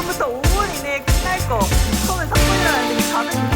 지금부터 5분 이내에 끝날 거. 처음에 3분이라는데 460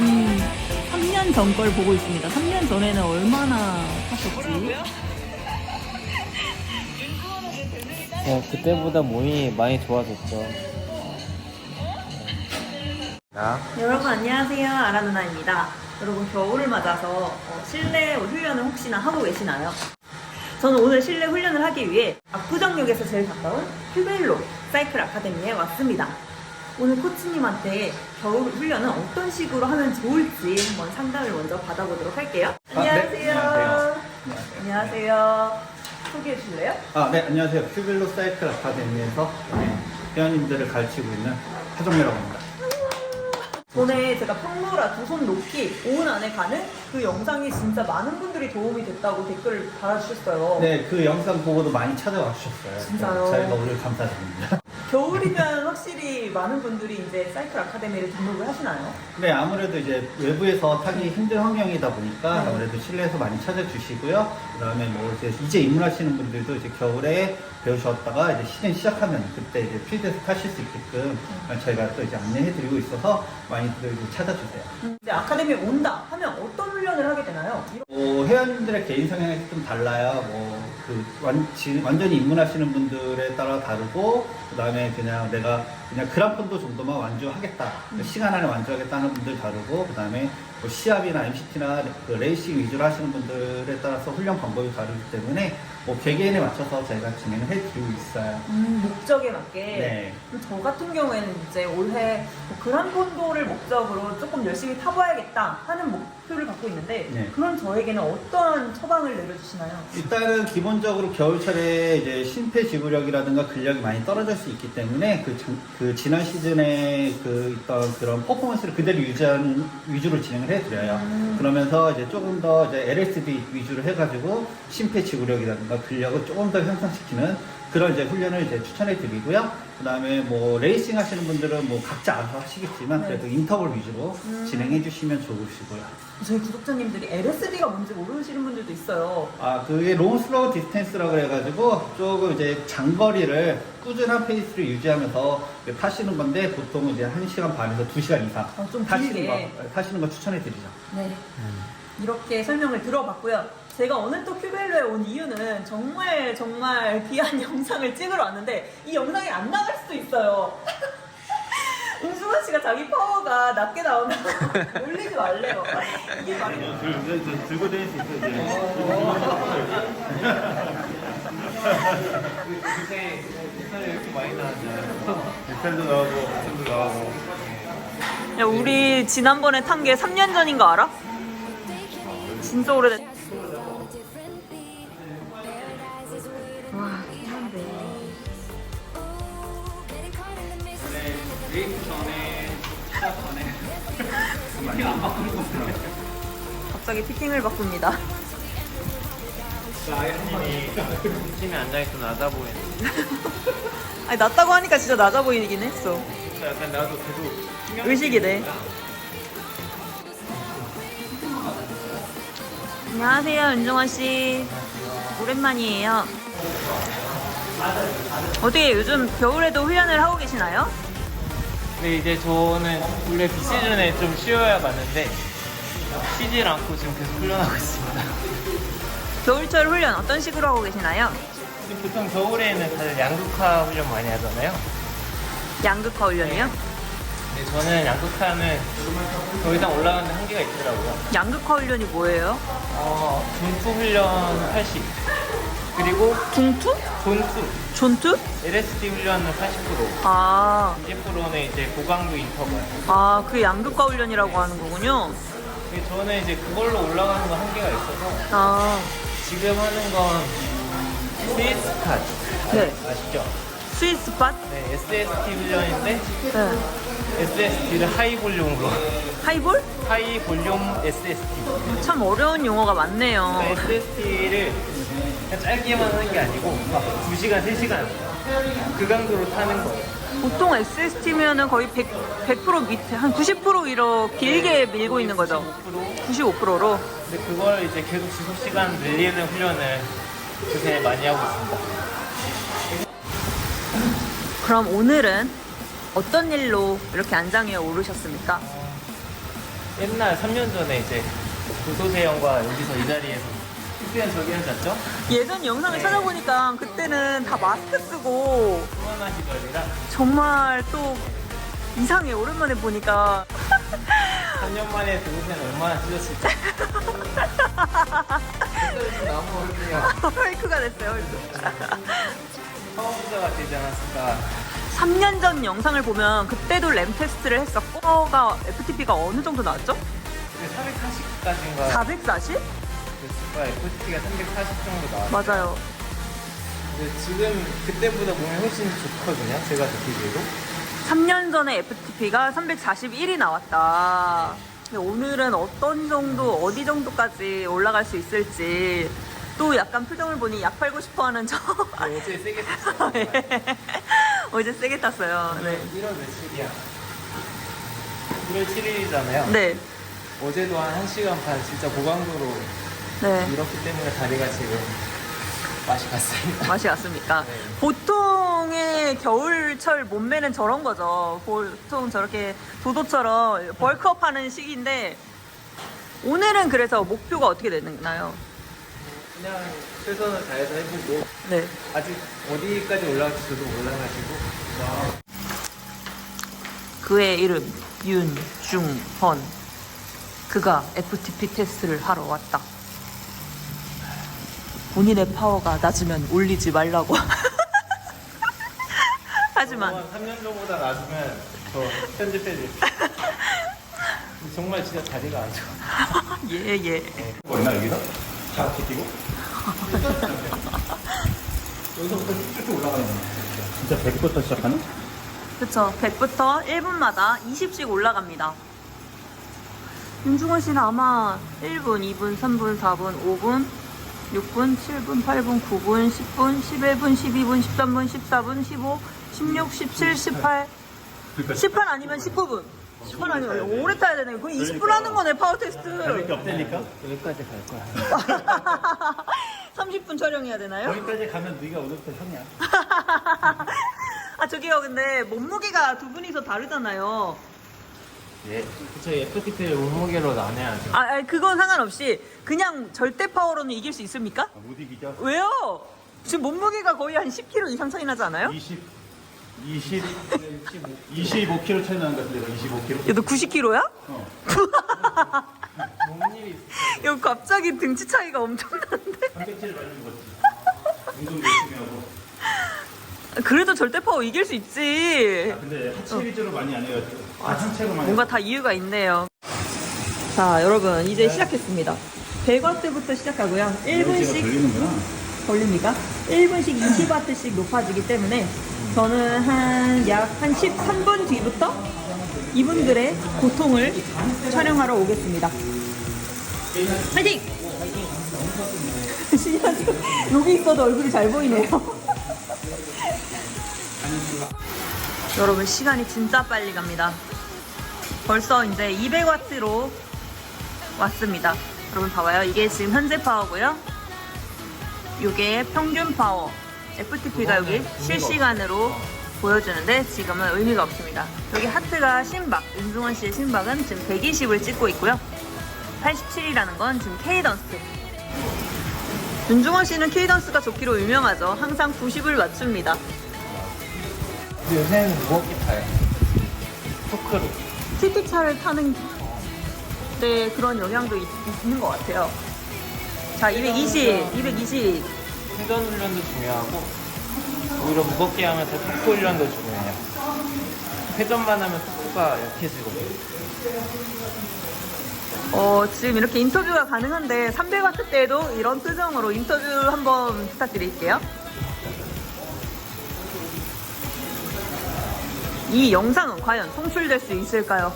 지난 3년 전 걸 보고 있습니다. 3년 전에는 얼마나 탔었지? 어, 그때보다 몸이 많이 좋아졌죠 자 여러분 안녕하세요. 아라 누나입니다. 여러분 겨울을 맞아서 어, 실내 훈련을 혹시나 하고 계시나요? 저는 오늘 실내 훈련을 하기 위해 압구정역에서 제일 가까운 큐벨로 사이클 아카데미에 왔습니다. 오늘 코치님한테 겨울 훈련은 어떤 식으로 하면 좋을지 한번 상담을 먼저 받아보도록 할게요. 아, 네. 안녕하세요. 안녕하세요. 안녕하세요. 소개해 주실래요? 아, 네, 안녕하세요. 큐빌로 사이클 아카데미에서 네, 회원님들을 가르치고 있는 하정래라고 합니다. 전에 제가 평로라 두손 높이 5분 안에 가는 그 영상이 진짜 많은 분들이 도움이 됐다고 댓글을 달아주셨어요. 네, 그 영상 보고도 많이 찾아와 주셨어요. 진짜요? 저희가 오늘 감사드립니다. 겨울이면 확실히 많은 분들이 이제 사이클 아카데미를 등록을 하시나요? 네, 아무래도 이제 외부에서 타기 힘든 환경이다 보니까 네. 아무래도 실내에서 많이 찾아주시고요. 그 다음에 뭐 이제, 이제 입문하시는 분들도 이제 겨울에 배우셨다가 이제 시즌 시작하면 그때 이제 필드에서 타실 수 있게끔 저희가 또 이제 안내해드리고 있어서 많이들 이제 찾아주세요. 이제 아카데미에 온다 하면 어떤 훈련을 하게 되나요? 뭐 회원님들의 개인 성향이 좀 달라요. 뭐 그 완전히 입문하시는 분들에 따라 다르고 그 다음에 그냥 내가 그냥 그랑폰도 정도만 완주하겠다, 그 시간 안에 완주하겠다는 분들 다르고 그 다음에 뭐 시합이나 MCT나 그 레이싱 위주로 하시는 분들에 따라서 훈련 방법이 다르기 때문에 뭐 개개인에 맞춰서 저희가 진행을 해드리고 있어요. 음, 목적에 맞게 네. 그저 같은 경우에는 이제 올해 뭐 그란콘도를 목적으로 조금 열심히 타봐야겠다 하는 목 표를 갖고 있는데 네. 그런 저에게는 어떠한 처방을 내려주시나요? 일단은 기본적으로 겨울철에 이제 심폐 지구력이라든가 근력이 많이 떨어질 수 있기 때문에 그, 전- 그 지난 시즌에 그 있던 그런 퍼포먼스를 그대로 유지한 위주로 진행을 해드려요. 음. 그러면서 이제 조금 더 이제 LSD 위주로 해가지고 심폐 지구력이라든가 근력을 조금 더 향상시키는 그런 이제 훈련을 이제 추천해 드리고요. 그 다음에 뭐 레이싱 하시는 분들은 뭐 각자 알아서 하시겠지만 네. 그래도 인터벌 위주로 음. 진행해 주시면 좋으시고요. 저희 구독자님들이 LSD가 뭔지 모르시는 분들도 있어요. 아, 그게 롱 슬로우 디스텐스라고 그래가지고 조금 이제 장거리를 꾸준한 페이스를 유지하면서 타시는 건데 보통 이제 1시간 반에서 2시간 이상 아, 좀 타시는 길게. 거, 타시는 거 추천해 드리죠. 네. 이렇게 설명을 들어봤고요. 제가 오늘 또 큐벨로에 온 이유는 정말 정말 귀한 영상을 찍으러 왔는데 이 영상이 안 나갈 수도 있어요. 은수만 씨가 자기 파워가 낮게 나오면 올리지 말래요. 이게 말이 들고 다닐 수 있어요. 요새 햇살이 이렇게 많이 나왔잖아요 햇살도 나오고 햇살도 나오고 야, 우리 지난번에 탄 게 3년 전인 거 알아? 진짜 오래됐. 레이스 전에 시작 전에 많이 안 바꾸는 것 같아요 갑자기 피팅을 바꿉니다. 팀에 앉아있으면 낮아 보이는 아니, 낮다고 하니까 진짜 낮아 보이긴 했어. 약간 나도 계속 신경 의식이네. 안녕하세요, 은정아 씨. 오랜만이에요. 어떻게 요즘 겨울에도 훈련을 하고 계시나요? 근데 이제 저는 원래 비시즌에 좀 쉬어야 가는데 쉬질 않고 지금 계속 훈련하고 있습니다 겨울철 훈련 어떤 식으로 하고 계시나요? 보통 겨울에는 다들 양극화 훈련 많이 하잖아요 양극화 훈련이요? 근데 저는 양극화는 더 이상 올라가는 한계가 있더라고요 양극화 훈련이 뭐예요? 어, 분투 훈련 80 그리고 중투? 본투 존투? LSD 훈련은 80% 아, 20%는 이제 고강도 인터벌 아, 그 양극화 훈련이라고 하는 거군요. 근데 저는 이제 그걸로 올라가는 건 한계가 있어서 아, 지금 하는 건 스위스 팟. 네. 아시죠? 스위스 팟? 네, SST 훈련인데 네. SST를 하이 볼륨으로. 하이볼? 하이 볼륨 SST. 참 어려운 용어가 많네요. SST를 그냥 짧게만 하는 게 아니고 막 2시간, 3시간 그 강도로 타는 거예요. 보통 SST면은 거의 100, 100% 밑에, 한 90% 위로 길게 밀고 있는 거죠. 95%로. 근데 그걸 이제 계속 지속 시간 늘리는 훈련을 요새 많이 하고 있습니다. 그럼 오늘은 어떤 일로 이렇게 안장에 오르셨습니까? 옛날 3년 전에 이제 구도세 형과 여기서 이 자리에서 특별한 저기 앉았죠? 예전 영상을 찾아보니까 그때는 다 마스크 쓰고 코로나 시절이라 정말 또 이상해. 오랜만에 보니까. 3년 만에 동생은 얼마나 찢었을까? 너무 어렵네요. 헐크가 됐어요, 헐크. 처음부터가 되지 않았을까? 3년 전 영상을 보면 그때도 램 테스트를 했었고 파워가 FTP가 어느 정도 나왔죠? 근데 440까지인가 440? 됐을까? FTP가 340 정도 나왔어요. 맞아요. 근데 지금 그때보다 몸이 훨씬 좋거든요. 제가 느끼기에도. 3년 전에 FTP가 341이 나왔다. 근데 오늘은 어떤 정도, 어디 정도까지 올라갈 수 있을지 또 약간 표정을 보니 약 팔고 싶어 하는 저. 근데 어제 세게 탔어요. 예. 어제 세게 탔어요. 네. 1월 며칠이야? 1월 7일이잖아요. 네. 어제도 한 1시간 반 진짜 고강도로 네. 밀었기 때문에 다리가 지금 맛이 갔습니다. 맛이 갔습니까? 네. 보통의 겨울철 몸매는 저런 거죠. 보통 저렇게 도도처럼 벌크업 하는 시기인데 오늘은 그래서 목표가 어떻게 되나요? 그냥 최선을 다해서 해보고 네. 아직 어디까지 올라갈지 저도 몰라가지고 그의 이름 윤중헌. 그가 FTP 테스트를 하러 왔다. 본인의 파워가 낮으면 올리지 말라고. 하지만 3년 전보다 낮으면 저 편집해줄게요. 정말 진짜 다리가 안 좋아. 예 예. 뭐 있나 여기서? 다 뛰고? 여기서부터 쭉쭉 올라가는 거야. 진짜 100부터 시작하는? 그쵸. 100부터 1분마다 20씩 올라갑니다. 윤중원 씨는 아마 1분, 2분, 3분, 4분, 5분, 6분, 7분, 8분, 9분, 10분, 11분, 12분, 13분, 14분, 15, 16, 17, 18, 18 아니면 19분. 18 아니면 오래 타야 되네. 그럼 20분 하는 거네, 파워 테스트. 없다니까? 여기까지 갈 거야. 30분 촬영해야 되나요? 거기까지 가면 네가 오늘부터 형이야. 아, 저기요, 근데 몸무게가 두 분이서 다르잖아요. 예. 저희 FTP를 몸무게로 나눠야죠. 아, 아니, 그건 상관없이 그냥 절대 파워로는 이길 수 있습니까? 아, 못 이기죠? 왜요? 지금 몸무게가 거의 한 10kg 이상 차이 나지 않아요? 20, 20, 25kg 차이 나는 것 같은데, 25kg? 야, 너 90kg야? 어. 몸일이. 야, 갑자기 등치 차이가 엄청난데? 단백질 많이 먹었지. 운동 열심히 하고. 그래도 절대 파워 이길 수 있지. 아, 근데 하체 위주로 많이 안 해요. 아, 상체로 많이 뭔가 다 이유가 있네요. 자, 여러분, 이제 시작했습니다. 100와트부터 시작하고요. 1분씩 걸리는구나. 걸립니까? 1분씩 20와트씩 높아지기 때문에 저는 한약한 13분 뒤부터 이분들의 고통을 촬영하러 오겠습니다. 파이팅! 신현수, 여기 있어도 얼굴이 잘 보이네요. 여러분 시간이 진짜 빨리 갑니다. 벌써 이제 200와트로 왔습니다. 여러분 봐봐요. 이게 지금 현재 파워고요. 이게 평균 파워. FTP가 여기 실시간으로 보여주는데 지금은 의미가 없습니다. 여기 하트가 심박, 윤중원 씨의 심박은 지금 120을 찍고 있고요. 87이라는 건 지금 K던스. 윤중원 씨는 K던스가 좋기로 유명하죠. 항상 90을 맞춥니다. 요새는 무겁게 타요. 토크로. TT차를 타는 데 그런 영향도 있, 있는 것 같아요. 자, 220, 220. 회전 훈련도 중요하고 오히려 무겁게 하면서 토크 훈련도 중요해요. 회전만 하면 토크가 약해지거든요. 어, 지금 이렇게 인터뷰가 가능한데 300와트 때도 이런 표정으로 인터뷰 한번 부탁드릴게요. 이 영상은 과연 송출될 수 있을까요?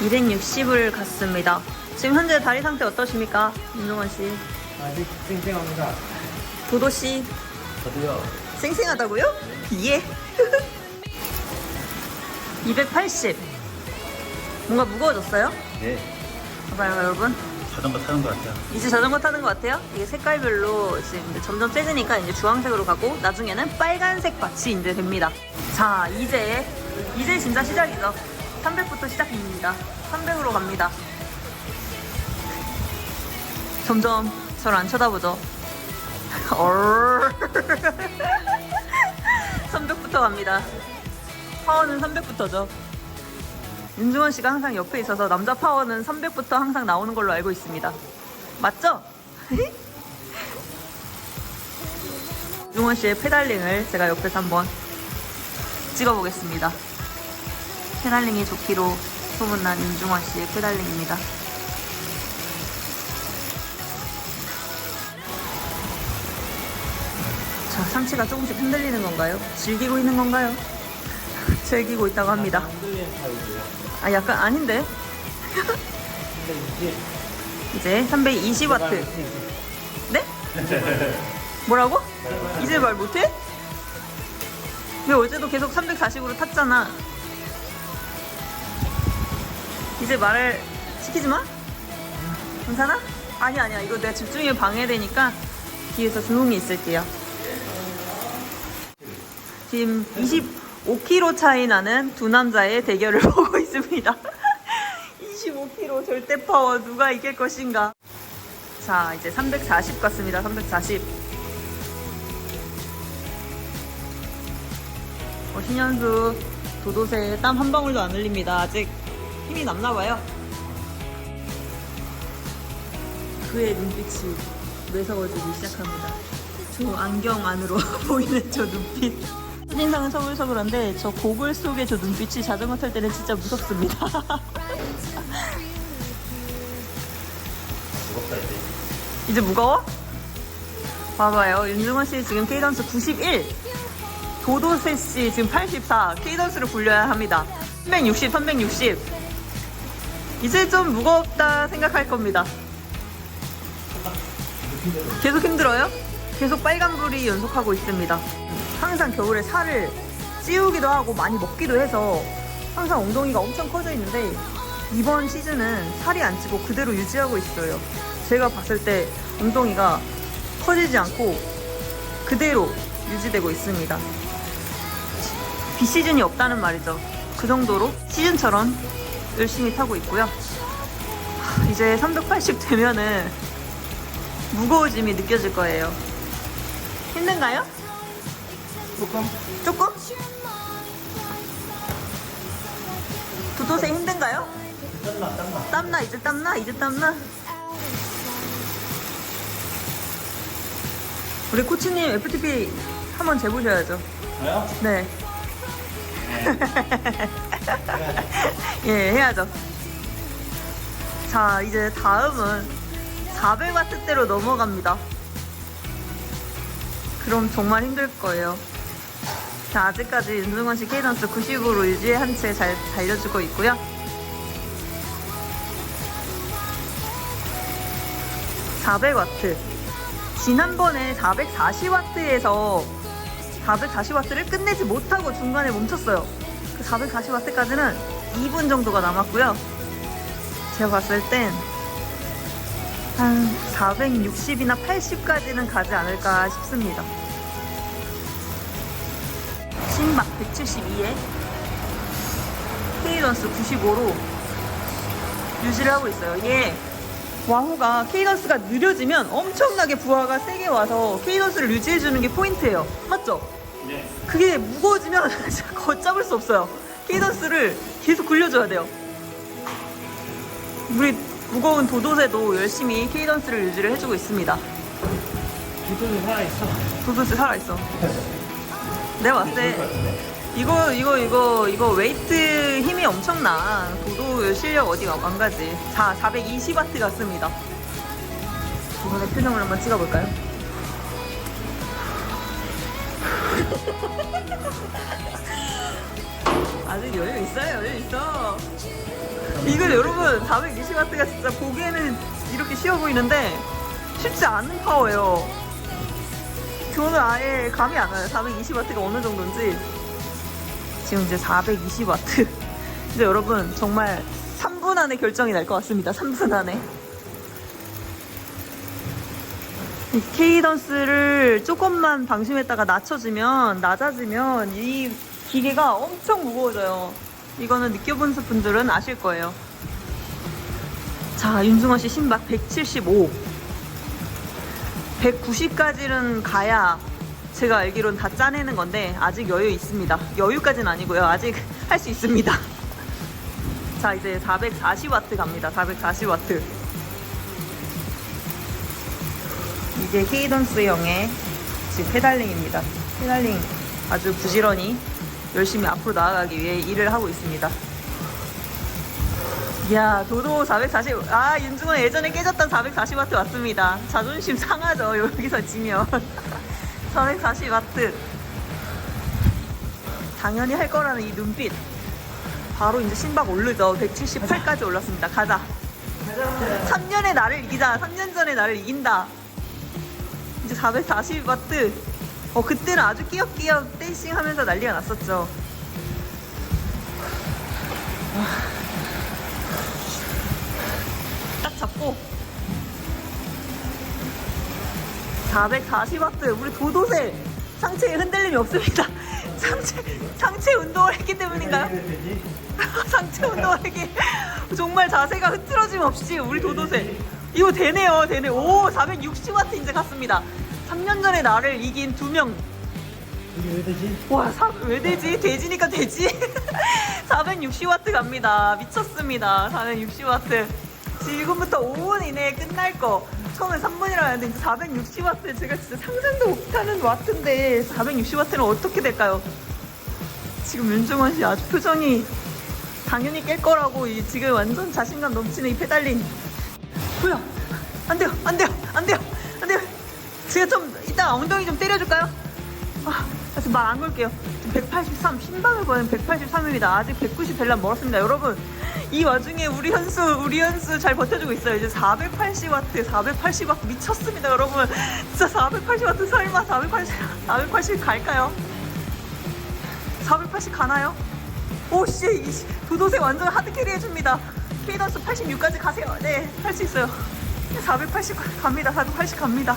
260을 갔습니다. 지금 현재 다리 상태 어떠십니까? 윤종원 씨. 아직 쌩쌩합니다. 도도 씨. 저도요. 쌩쌩하다고요? 예. 280. 뭔가 무거워졌어요? 네. 봐봐요, 여러분. 자전거 타는 것 같아요. 이제 자전거 타는 것 같아요? 이게 색깔별로 지금 점점 세지니까 이제 주황색으로 가고 나중에는 빨간색 밭이 이제 됩니다. 자, 이제 이제 진짜 시작이죠. 300부터 시작입니다. 300으로 갑니다. 점점 저를 안 쳐다보죠. 얼. 300부터 갑니다. 파워는 300부터죠. 윤중원 씨가 항상 옆에 있어서 남자 파워는 300부터 항상 나오는 걸로 알고 있습니다. 맞죠? 윤중원 씨의 페달링을 제가 옆에서 한번 찍어보겠습니다. 페달링이 좋기로 소문난 윤중원 씨의 페달링입니다. 자, 상체가 조금씩 흔들리는 건가요? 즐기고 있는 건가요? 즐기고 있다고 합니다. 아, 약간 아닌데? 이제 이제 320와트. 네? 뭐라고? 이제 말 못해? 왜 어제도 계속 340으로 탔잖아. 이제 말을 시키지 마? 괜찮아? 아니, 아니야. 이거 내가 집중이 방해되니까 뒤에서 조용히 있을게요. 지금 25kg 차이 나는 두 남자의 대결을 보고 있습니다. 25kg 절대 파워 누가 이길 것인가? 자, 이제 340 같습니다. 340. 어, 신현수 도도새 땀 한 방울도 안 흘립니다. 아직 힘이 남나 봐요. 그의 눈빛이 매서워지기 시작합니다. 저 안경 안으로 보이는 저 눈빛. 첫인상은 서글서글한데 저 고글 속의 저 눈빛이 자전거 탈 때는 진짜 무섭습니다. 무겁다 이제. 이제 무거워? 봐봐요. 윤중원 씨 지금 K던스 91. 도도세 씨 지금 84. K던스를 굴려야 합니다. 360, 360. 이제 좀 무겁다 생각할 겁니다. 계속 힘들어요? 계속 빨간불이 연속하고 있습니다. 항상 겨울에 살을 찌우기도 하고 많이 먹기도 해서 항상 엉덩이가 엄청 커져 있는데 이번 시즌은 살이 안 찌고 그대로 유지하고 있어요. 제가 봤을 때 엉덩이가 커지지 않고 그대로 유지되고 있습니다. 비시즌이 없다는 말이죠. 그 정도로 시즌처럼 열심히 타고 있고요. 하, 이제 380 되면은 무거워짐이 느껴질 거예요. 힘든가요? 조금 조금? 도도새 힘든가요? 땀나 땀나. 땀나 이제 땀나 이제 땀나 우리 코치님 FTP 한번 재보셔야죠 저요? 네 예, 해야죠. 자, 이제 다음은 400와트대로 넘어갑니다. 그럼 정말 힘들 거예요. 자, 아직까지 윤승원 씨 케이던스 90으로 유지한 채 잘 달려주고 있고요. 400와트. 지난번에 440와트에서 440와트를 끝내지 못하고 중간에 멈췄어요. 그 440와트까지는 2분 정도가 남았고요. 제가 봤을 땐 한 460이나 80까지는 가지 않을까 싶습니다. 심박 172에 케이던스 95로 유지를 하고 있어요. 이게 와호가 케이던스가 느려지면 엄청나게 부하가 세게 와서 케이던스를 유지해주는 게 포인트예요. 맞죠? 네. 그게 무거워지면 걷잡을 수 없어요. 케이던스를 계속 굴려줘야 돼요. 우리 무거운 도도새도 열심히 케이던스를 유지를 해주고 있습니다. 기존에 살아있어. 도도새 살아있어. 내가 봤을 때 이거 이거 이거 이거 웨이트 힘이 엄청나. 도도 실력 어디가 안 가지. 자 420와트 같습니다. 이번에 표정을 한번 찍어볼까요? 아직 여유 있어요 여유 있어. 이거 여러분 420와트가 진짜 보기에는 이렇게 쉬워 보이는데 쉽지 않은 파워예요. 저는 아예 감이 안 와요. 420와트가 어느 정도인지. 지금 이제 420와트. 근데 여러분 정말 3분 안에 결정이 날 것 같습니다. 3분 안에. 이 케이던스를 조금만 방심했다가 낮춰지면 낮아지면 이 기계가 엄청 무거워져요. 이거는 느껴본 분들은 아실 거예요. 자, 윤중원 씨 심박 175. 190까지는 가야 제가 알기로는 다 짜내는 건데 아직 여유 있습니다. 여유까지는 아니고요. 아직 할 수 있습니다. 자, 이제 440와트 갑니다. 440와트. 이게 케이던스형의 지금 페달링입니다. 페달링 아주 부지런히 열심히 앞으로 나아가기 위해 일을 하고 있습니다. 이야, 도도 440, 아, 윤중원 예전에 깨졌던 440와트 왔습니다. 자존심 상하죠, 여기서 지면. 440와트. 당연히 할 거라는 이 눈빛. 바로 이제 심박 오르죠. 178까지 올랐습니다. 가자. 3년의 나를 이기자. 3년 전의 나를 이긴다. 이제 440와트. 어, 그때는 아주 끼역끼역 댄싱 하면서 난리가 났었죠. 딱 잡고 440와트 우리 도도새 상체에 흔들림이 없습니다 상체 상체 운동을 했기 때문인가요? 상체 운동을 했기 정말 자세가 흐트러짐 없이 우리 도도새 이거 되네요 되네 오 460와트 이제 갔습니다 3년 전에 나를 이긴 두명 이게 왜 되지? 와, 사, 왜 되지? 돼지니까 되지? 460와트 갑니다. 미쳤습니다. 460와트. 지금부터 5분 이내에 끝날 거. 처음에 3분이라고 했는데 이제 460와트. 제가 진짜 상상도 못하는 와트인데 460와트는 어떻게 될까요? 지금 윤종원 씨 아주 표정이 당연히 깰 거라고 이 지금 완전 자신감 넘치는 이 페달링. 뭐야? 안 돼요, 안 돼요, 안 돼요, 안 돼요. 제가 좀 이따 엉덩이 좀 때려줄까요? 아, 지금 말 안 걸게요. 지금 183, 신방을 보는 183입니다. 아직 190 벨란 멀었습니다. 여러분, 이 와중에 우리 현수, 우리 현수 잘 버텨주고 있어요. 이제 480와트, 480와트 미쳤습니다, 여러분. 진짜 480와트 설마 480, 480 갈까요? 480 가나요? 오, 씨, 도도새 완전 하드캐리 해줍니다. 케이던스 86까지 가세요. 네, 할 수 있어요. 480 갑니다. 480 갑니다.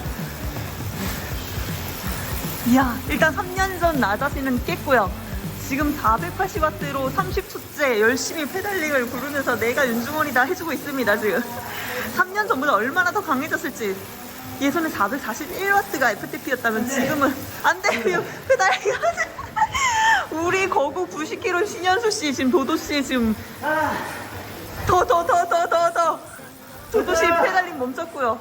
이야, 일단 3년 전 나 자신은 깼고요. 지금 480와트로 30초째 열심히 페달링을 부르면서 내가 윤중원이다 해주고 있습니다, 지금. 3년 전보다 얼마나 더 강해졌을지. 예전에 441와트가 FTP였다면 지금은 안 돼요, 페달링 하지. 우리 거구 90kg 신현수 씨, 지금 도도 씨 지금 더, 더, 더, 더, 더, 더. 도도 씨 페달링 멈췄고요.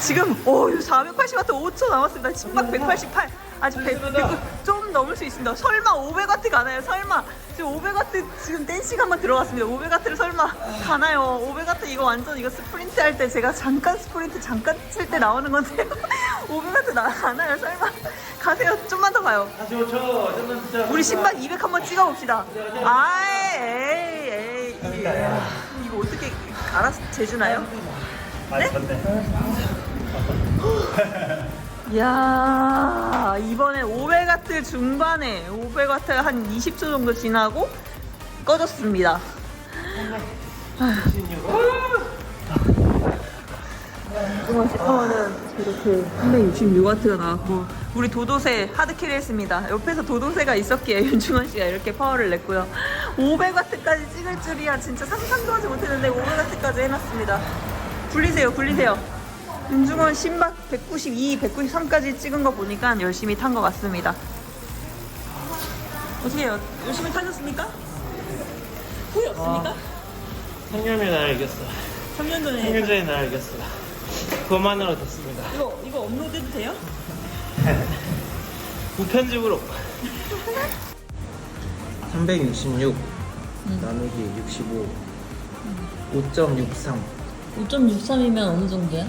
지금 오 480와트 5초 남았습니다. 심박 188. 아직 100, 100, 좀 넘을 수 있습니다. 설마 500와트 가나요? 설마 지금 500와트 지금 댄싱 한번 들어갔습니다. 500와트를 설마 가나요? 500와트 이거 완전 이거 스프린트 할 때 제가 잠깐 스프린트 잠깐 칠 때 나오는 건데요. 500와트 나 가나요? 설마 가세요. 좀만 더 가요. 아, 저, 저, 저는 진짜. 우리 심박 200 한번 찍어봅시다. 아이, 에이, 에이. 이거 어떻게 알아서 재주나요? 졌네. 이야, 이번에 500와트 중반에 500와트 한 20초 정도 지나고 꺼졌습니다. 파워는 이렇게 366와트가 나왔고 우리 도도새 하드캐리 했습니다. 옆에서 도도새가 있었기에 윤중원 씨가 이렇게 파워를 냈고요. 500와트까지 찍을 줄이야 진짜 상상도 하지 못했는데 500와트까지 해놨습니다. 굴리세요, 굴리세요. 윤중원 신박 192, 193까지 찍은 거 보니까 열심히 탄 것 같습니다. 어떻게 해요? 열심히 타셨습니까? 후회 없습니까? 3년이 날 이겼어. 3년 전에 3년 전에 날 알겠어. 그것만으로 됐습니다. 이거 이거 업로드 해도 돼요? 무편집으로. 366 음. 나누기 65 5.63 5.63이면 어느 정도야?